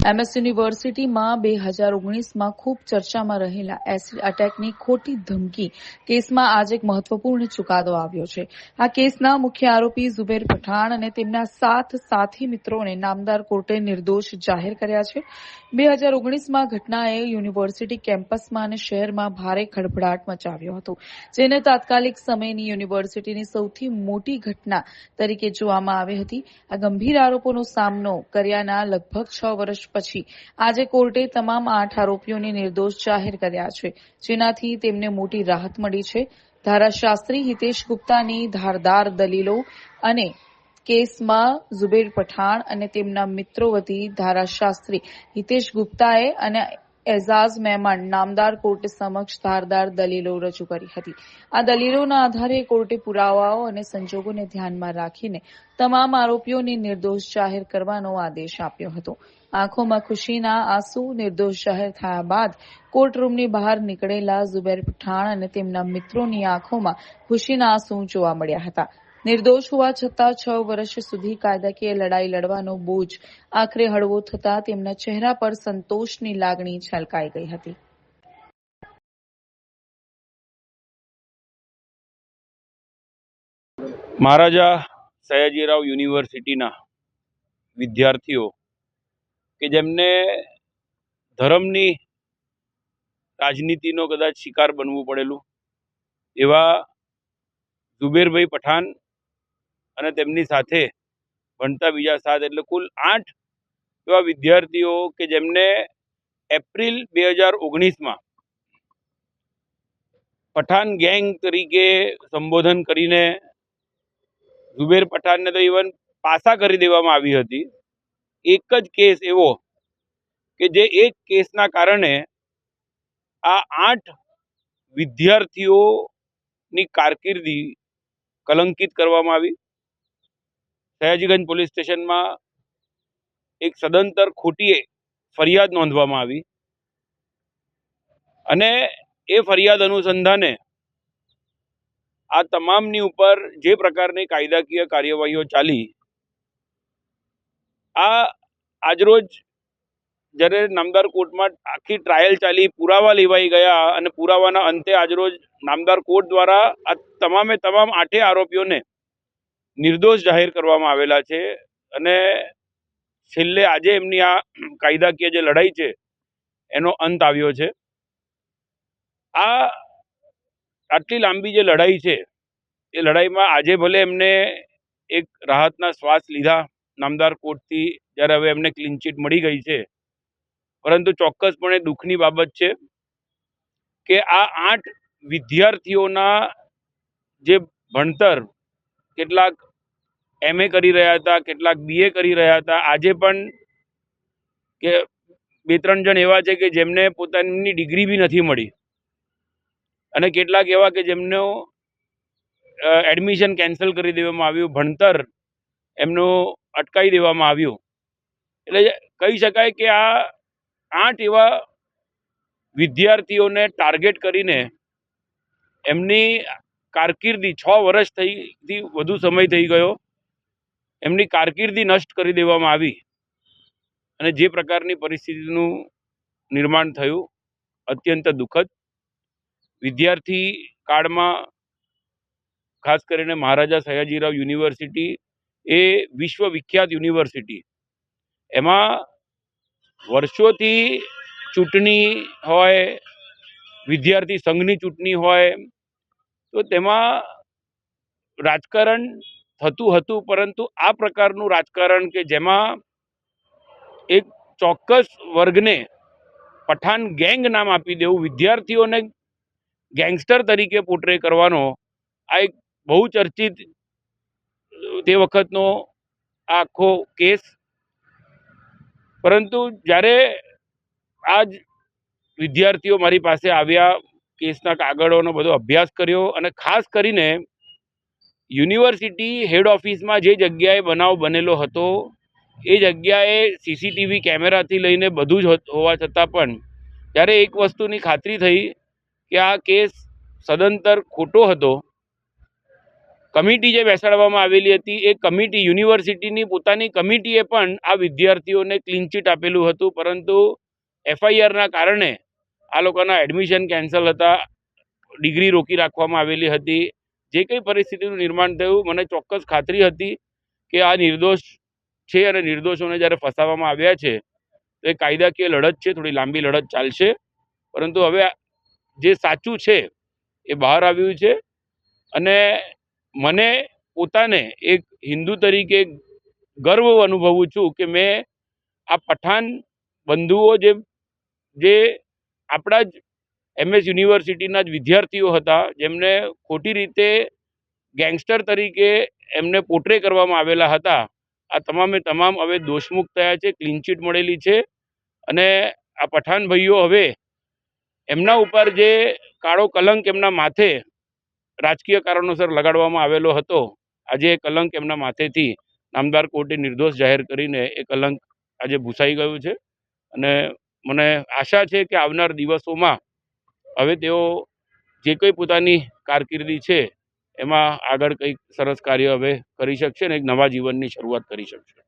MS યુનિવર્સિટીમાં બે હજાર ઓગણીસમાં ખૂબ ચર્ચામાં રહેલા એસિડ એટેકની ખોટી ધમકી કેસમાં આજે એક મહત્વપૂર્ણ ચુકાદો આવ્યો છે. આ કેસના મુખ્ય આરોપી ઝુબેર પઠાણ અને તેમના સાત સાથી મિત્રોને નામદાર કોર્ટે નિર્દોષ જાહેર કર્યા છે. બે હજાર ઓગણીસમાં ઘટનાએ યુનિવર્સિટી કેમ્પસમાં અને શહેરમાં ભારે ખળભળાટ મચાવ્યો હતો, જેને તાત્કાલિક સમયની યુનિવર્સિટીની સૌથી મોટી ઘટના તરીકે જોવામાં આવી હતી. આ ગંભીર આરોપોનો સામનો કર્યાના લગભગ છ વર્ષ પછી આજે કોર્ટે તમામ આઠ આરોપીઓને નિર્દોષ જાહેર કર્યા છે, જેનાથી તેમને મોટી રાહત મળી છે. ધારાશાસ્ત્રી હિતેશ ગુપ્તાની ધારદાર દલીલો અને કેસમાં ઝુબેર પઠાણ અને તેમના મિત્રો વતી ધારાશાસ્ત્રી હિતેશ ગુપ્તાએ અને એઝાઝ મહેમાન નામદાર કોર્ટ સમક્ષ ધારદાર દલીલો રજૂ કરી હતી. આ દલીલોના આધારે કોર્ટે પુરાવાઓ અને સંજોગોને ધ્યાનમાં રાખીને તમામ આરોપીઓને નિર્દોષ જાહેર કરવાનો આદેશ આપ્યો હતો. આંખોમાં ખુશીના આંસુ નિર્દોષ જાહેર થયા બાદ કોર્ટરૂમની બહાર નીકળેલા ઝુબેર પઠાણ અને તેમના મિત્રોની આંખોમાં ખુશીના આંસુ જોવા મળ્યા હતા. નિર્દોષ હોવા છતાં છ વર્ષ સુધી કાયદાકીય લડાઈ લડવાનો બોજ આખરે હળવો થતાં તેમના ચહેરા પર સંતોષની લાગણી છલકાઈ ગઈ હતી. મહારાજા સયાજીરાવ યુનિવર્સિટીના વિદ્યાર્થીઓ કે જેમને ધર્મની રાજનીતિનો કદાચ શિકાર બનવું પડેલું એવા ઝુબેરભાઈ પઠાણ અને તેમની સાથે ભણતા બીજા સાત એટલે કુલ આઠ એવા વિદ્યાર્થીઓ કે જેમને એપ્રિલ બે હજાર ઓગણીસમાં પઠાણ ગેંગ તરીકે સંબોધન કરીને ઝુબેર પઠાણને તો ઇવન પાસા કરી દેવામાં આવી હતી. એક જ કેસ એવો કે જે એક કેસના કારણે આ આઠ વિદ્યાર્થીઓની કારકિર્દી કલંકિત કરવામાં આવી. સયાજીગંજ પોલીસ સ્ટેશનમાં એક સદંતર ખોટી ફરિયાદ નોંધવામાં આવી અને એ ફરિયાદ અનુસંધાને આ તમામની ઉપર જે પ્રકારની કાયદાકીય કાર્યવાહીઓ ચાલી, આ આજરોજ જ્યારે નામદાર કોર્ટમાં આખી ટ્રાયલ ચાલી, પુરાવા લેવાઈ ગયા અને પુરાવાના અંતે આજરોજ નામદાર કોર્ટ દ્વારા આ તમામે તમામ આઠે આરોપીઓને નિર્દોષ જાહેર કરવામાં આવેલા છે અને છેલ્લે આજે એમની આ કાયદાકીય જે લડાઈ છે, એનો અંત આવ્યો છે. આ આટલી લાંબી જે લડાઈ છે, એ લડાઈમાં આજે ભલે એમને એક રાહતના શ્વાસ લીધા નામદાર કોર્ટથી, જ્યારે હવે એમને ક્લીન ચીટ મળી ગઈ છે. પરંતુ ચોક્કસપણે દુઃખની બાબત છે કે આ આઠ વિદ્યાર્થીઓના જે ભણતર, કેટલાક એમએ કરી રહ્યા હતા, કેટલાક બીએ કરી રહ્યા હતા. આજે પણ કે બે ત્રણ જણ એવા છે કે જેમને પોતાની ડિગ્રી બી નથી મળી. અને કેટલાક એવા કે જેમનું એડમિશન કેન્સલ કરી દેવામાં આવ્યું, ભણતર એમનું અટકાવી દેવામાં આવ્યું. એટલે કહી શકાય કે આ આઠ એવા વિદ્યાર્થીઓને ટાર્ગેટ કરીને એમની કારકિર્દી છ વર્ષ થઈથી વધુ સમય થઈ ગયો. એમની કારકિર્દી નષ્ટ કરી દેવામાં આવી અને જે પ્રકારની પરિસ્થિતિનું નિર્માણ થયું, અત્યંત દુઃખદ. વિદ્યાર્થી કાળમાં, ખાસ કરીને મહારાજા સયાજીરાવ યુનિવર્સિટી એ વિશ્વવિખ્યાત યુનિવર્સિટી. એમાં વર્ષોથી ચૂંટણી હોય, વિદ્યાર્થી સંઘની ચૂંટણી હોય, તો તેમાં રાજકારણ થતું હતું, પરંતુ આ પ્રકારનું રાજકારણ કે જેમાં એક ચોક્કસ વર્ગને પઠાણ ગેંગ નામ આપી દેવું, વિદ્યાર્થીઓને ગેંગસ્ટર તરીકે પોટ્રે કરવાનો આ એક બહુ ચર્ચિત, તે વખતનો આખો કેસ. પરંતુ જ્યારે આજ વિદ્યાર્થીઓ મારી પાસે આવ્યા, કેસના કાગળોનો બધો અભ્યાસ કર્યો અને ખાસ કરીને યુનિવર્સિટી હેડ ઓફિસમાં જે જગ્યાએ બનાવ બનેલો હતો, એ જગ્યાએ સીસીટીવી કેમેરાથી લઈને બધું જ હોવા છતાં પણ ત્યારે એક વસ્તુની ખાતરી થઈ કે આ કેસ સદંતર ખોટો હતો, કમિટી જે બેસાડવામાં આવેલી હતી, એ કમિટી, યુનિવર્સિટીની પોતાની કમિટીએ પણ આ વિદ્યાર્થીઓને ક્લીનચીટ આપેલું હતું, પરંતુ એફઆઈઆરના કારણે આ લોકોના એડમિશન કેન્સલ હતા, ડિગ્રી રોકી રાખવામાં આવેલી હતી. જે કંઈ પરિસ્થિતિનું નિર્માણ થયું, મને ચોક્કસ ખાતરી હતી કે આ નિર્દોષ છે અને નિર્દોષોને જ્યારે ફસાવવામાં આવ્યા છે, તો એ કાયદાકીય લડત છે, થોડી લાંબી લડત ચાલશે. પરંતુ હવે જે સાચું છે, એ બહાર આવ્યું છે અને મને પોતાને એક હિન્દુ તરીકે ગર્વ અનુભવું છું કે મેં આ પઠાણ બંધુઓ જે જે આપણા જ એમએસ યુનિવર્સિટીના જ વિદ્યાર્થીઓ હતા, જેમને ખોટી રીતે ગેંગસ્ટર તરીકે એમને પોટ્રે કરવામાં આવેલા હતા. આ તમામે તમામ હવે દોષમુક્ત થયા છે, ક્લીન ચીટ મળેલી છે અને આ પઠાણ ભાઈઓ હવે એમના ઉપર જે કાળો કલંક એમના માથે રાજકીય કારણોસર લગાડવામાં આવેલો હતો, આજે એ કલંક એમના માથેથી નામદાર કોર્ટે નિર્દોષ જાહેર કરીને એ કલંક આજે ભૂસાઈ ગયું છે. અને મને આશા છે કે આવનાર દિવસોમાં હવે તેઓ જે કંઈ પોતાની કારકિર્દી છે, એમાં આગળ કંઈક સરસ કાર્ય હવે કરી શકશે અને એક નવા જીવનની શરૂઆત કરી શકશે.